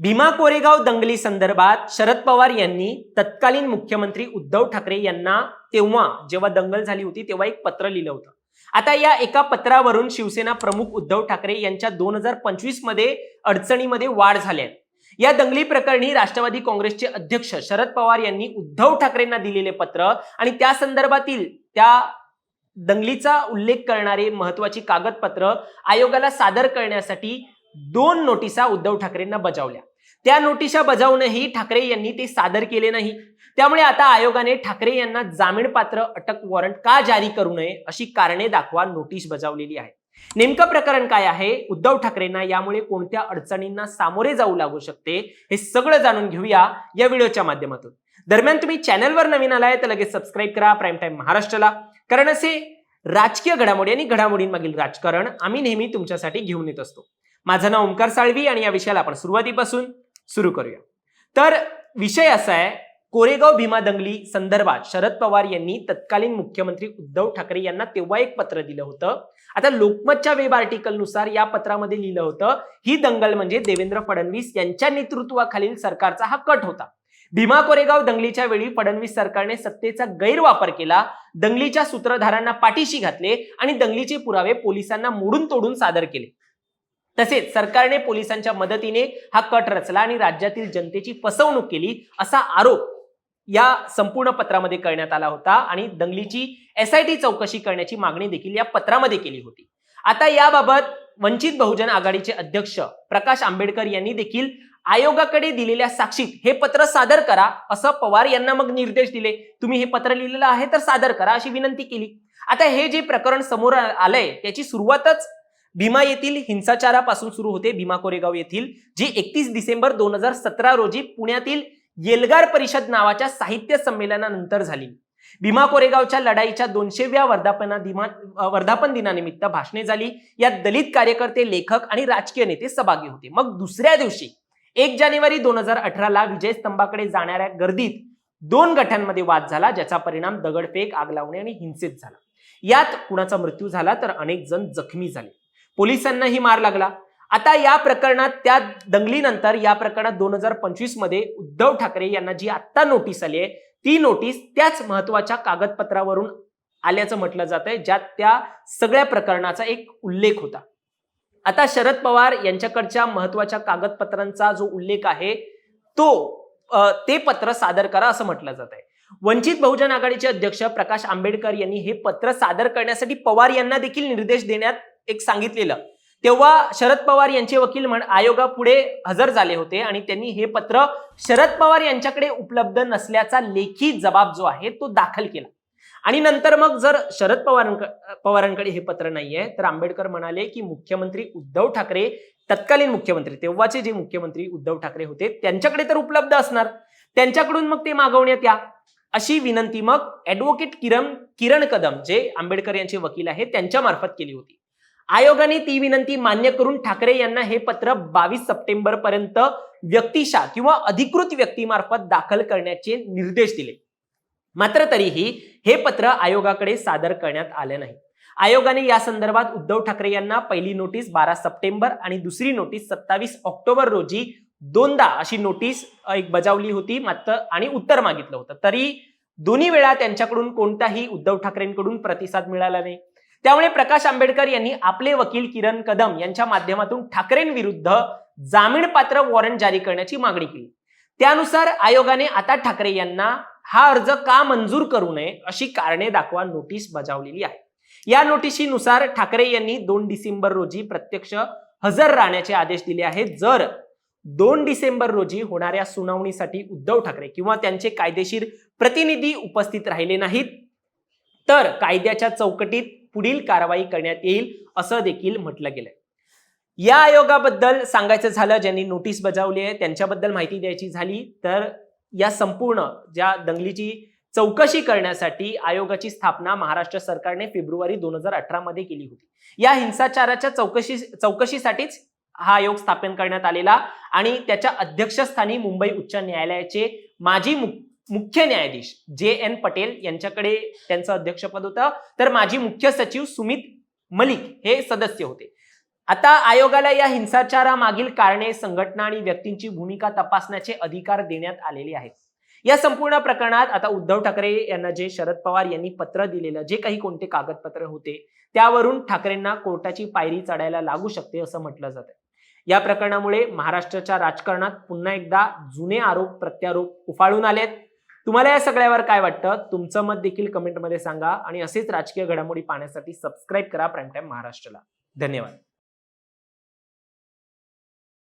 भीमा कोरेगाव दंगली संदर्भात शरद पवार यांनी तत्कालीन मुख्यमंत्री उद्धव ठाकरे यांना तेव्हा जेव्हा दंगल झाली होती तेव्हा एक पत्र लिहिलं होतं. आता या एका पत्रावरून शिवसेना प्रमुख उद्धव ठाकरे यांच्या दोन हजार पंचवीसमध्ये अडचणीमध्ये वाढ झाल्या या दंगली प्रकरणी राष्ट्रवादी काँग्रेसचे अध्यक्ष शरद पवार यांनी उद्धव ठाकरेंना दिलेले पत्र आणि त्या संदर्भातील त्या दंगलीचा उल्लेख करणारे महत्वाची कागदपत्र आयोगाला सादर करण्यासाठी दोन नोटिसा उद्धव ठाकरेंना बजावल्या. त्या नोटिशा बजावूनही ठाकरे यांनी ते सादर केले नाही. त्यामुळे आता आयोगाने ठाकरे यांना जामीनपात्र अटक वॉरंट का जारी करू नये अशी कारणे दाखवा नोटीस बजावलेली आहे. नेमकं प्रकरण काय आहे? उद्धव ठाकरेंना यामुळे कोणत्या अडचणींना सामोरे जाऊ लागू शकते? हे सगळं जाणून घेऊया या व्हिडिओच्या माध्यमातून. दरम्यान तुम्ही चॅनलवर नवीन आलाय तर लगेच सबस्क्राईब करा. प्राईम टाईम महाराष्ट्राला. कारण असे राजकीय घडामोडी आणि घडामोडींमागील राजकारण आम्ही नेहमी तुमच्यासाठी घेऊन येत असतो. माझं नाव ओंकार साळवी आणि या विषयाला आपण सुरुवातीपासून सुरू करूया. तर विषय असा आहे कोरेगाव भीमा दंगली संदर्भात शरद पवार यांनी तत्कालीन मुख्यमंत्री उद्धव ठाकरे यांना तेव्हा एक पत्र दिलं होतं. आता लोकमतच्या वेब आर्टिकलनुसार या पत्रामध्ये लिहिलं होतं ही दंगल म्हणजे देवेंद्र फडणवीस यांच्या नेतृत्वाखालील सरकारचा हा कट होता. भीमा कोरेगाव दंगलीच्या वेळी फडणवीस सरकारने सत्तेचा गैरवापर केला दंगलीच्या सूत्रधारांना पाठीशी घातले आणि दंगलीचे पुरावे पोलिसांना मोडून तोडून सादर केले. तसेच सरकारने पोलिसांच्या मदतीने हा कट रचला आणि राज्यातील जनतेची फसवणूक केली असा आरोप या संपूर्ण पत्रामध्ये करण्यात आला होता आणि दंगलीची एसआयटी चौकशी करण्याची मागणी देखील या पत्रामध्ये केली होती. आता याबाबत वंचित बहुजन आघाडीचे अध्यक्ष प्रकाश आंबेडकर यांनी देखील आयोगाकडे दिलेल्या साक्षीत हे पत्र सादर करा असं पवार यांना मग निर्देश दिले. तुम्ही हे पत्र लिहिलेलं आहे तर सादर करा अशी विनंती केली. आता हे जे प्रकरण समोर आलंय त्याची सुरुवातच भीमा येथील हिंसाचारापासून सुरू होते. भीमा कोरेगाव येथील जी एकतीस डिसेंबर दोन हजार सतरा रोजी पुण्यातील येलगार परिषद नावाच्या साहित्य संमेलनानंतर झाली. भीमा कोरेगावच्या लढाईच्या दोनशेव्या वर्धापना दिमा वर्धापन दिनानिमित्त भाषणे झाली. यात दलित कार्यकर्ते लेखक आणि राजकीय नेते सहभागी होते. मग दुसऱ्या दिवशी एक जानेवारी दोन हजार अठराला विजय स्तंभाकडे जाणाऱ्या गर्दीत दोन गटांमध्ये वाद झाला ज्याचा परिणाम दगडफेक आग लावणे आणि हिंसेत झाला. यात कुणाचा मृत्यू झाला तर अनेक जण जखमी झाले. पोलिसांनाही मार लागला. आता या प्रकरणात त्या दंगलीनंतर या प्रकरणात दोन हजार पंचवीसमध्ये उद्धव ठाकरे यांना जी आत्ता नोटीस आली आहे ती नोटीस त्याच महत्त्वाच्या कागदपत्रावरून आल्याचं म्हटलं जात आहे ज्यात त्या सगळ्या प्रकरणाचा एक उल्लेख होता. आता शरद पवार यांच्याकडच्या महत्त्वाच्या कागदपत्रांचा जो उल्लेख आहे तो ते पत्र सादर करा असं म्हटलं जात आहे. वंचित बहुजन आघाडीचे अध्यक्ष प्रकाश आंबेडकर यांनी हे पत्र सादर करण्यासाठी पवार यांना देखील निर्देश देण्यात एक सांगितलेलं. तेव्हा शरद पवार यांचे वकील म्हण आयोगापुढे हजर झाले होते आणि त्यांनी हे पत्र शरद पवार यांच्याकडे उपलब्ध नसल्याचा लेखी जबाब जो आहे तो दाखल केला. आणि नंतर मग जर शरद पवारांक पवारांकडे हे पत्र नाहीये तर आंबेडकर म्हणाले की मुख्यमंत्री उद्धव ठाकरे तत्कालीन मुख्यमंत्री तेव्हाचे जे मुख्यमंत्री उद्धव ठाकरे होते त्यांच्याकडे तर उपलब्ध असणार. त्यांच्याकडून मग ते मागवण्यात या. अशी विनंती मग ऍडव्होकेट किरण किरण कदम जे आंबेडकर यांचे वकील आहेत त्यांच्या मार्फत केली होती. आयोगाने ती विनंती मान्य करून ठाकरे यांना हे पत्र बावीस सप्टेंबर पर्यंत व्यक्तिशा किंवा अधिकृत व्यक्तीमार्फत दाखल करण्याचे निर्देश दिले. मात्र तरीही हे पत्र आयोगाकडे सादर करण्यात आले नाही. आयोगाने या संदर्भात उद्धव ठाकरे यांना पहिली नोटीस बारा सप्टेंबर आणि दुसरी नोटीस सत्तावीस ऑक्टोबर रोजी दोनदा अशी नोटीस एक बजावली होती मात्र आणि उत्तर मागितलं होतं. तरी दोन्ही वेळा त्यांच्याकडून कोणताही उद्धव ठाकरेंकडून प्रतिसाद मिळाला नाही. त्यामुळे प्रकाश आंबेडकर यांनी आपले वकील किरण कदम यांच्या माध्यमातून ठाकरेंविरुद्ध जामीनपात्र वॉरंट जारी करण्याची मागणी केली. त्यानुसार आयोगाने आता ठाकरे यांना हा अर्ज का मंजूर करू नये अशी कारणे दाखवा नोटीस बजावलेली आहे. या नोटिशीनुसार ठाकरे यांनी दोन डिसेंबर रोजी प्रत्यक्ष हजर राहण्याचे आदेश दिले आहेत. जर दोन डिसेंबर रोजी होणाऱ्या सुनावणीसाठी उद्धव ठाकरे किंवा त्यांचे कायदेशीर प्रतिनिधी उपस्थित राहिले नाहीत तर कायद्याच्या चौकटीत पुढील कारवाई करण्यात येईल असं देखील म्हटलं गेलंय. या आयोगाबद्दल सांगायचं झालं ज्यांनी नोटीस बजावली आहे त्यांच्याबद्दल माहिती द्यायची झाली तर या संपूर्ण ज्या दंगलीची चौकशी करण्यासाठी आयोगाची स्थापना महाराष्ट्र सरकारने फेब्रुवारी दोन हजार अठरा मध्ये केली होती. या हिंसाचाराच्या चौकशी चौकशीसाठीच हा आयोग स्थापन करण्यात आलेला आणि त्याच्या अध्यक्षस्थानी मुंबई उच्च न्यायालयाचे माजी मु- मुख्य न्यायाधीश जे एन पटेल यांच्याकडे त्यांचं अध्यक्षपद होतं. तर माजी मुख्य सचिव सुमित मलिक हे सदस्य होते. आता आयोगाला या हिंसाचारामागील कारणे संघटना आणि व्यक्तींची भूमिका तपासण्याचे अधिकार देण्यात आलेले आहेत. या संपूर्ण प्रकरणात आता उद्धव ठाकरे यांना जे शरद पवार यांनी पत्र दिलेलं जे काही कोणते कागदपत्र होते त्यावरून ठाकरेंना कोर्टाची पायरी चढायला लागू शकते असं म्हटलं जातं. या प्रकरणामुळे महाराष्ट्राच्या राजकारणात पुन्हा एकदा जुने आरोप प्रत्यारोप उफाळून आलेत. तुम्हाला या सगळ्यावर काय वाटतं? तुमचं मत देखील कमेंटमध्ये सांगा आणि असेच राजकीय घडामोडी पाहण्यासाठी सबस्क्राईब करा प्राईम टाइम महाराष्ट्राला. धन्यवाद.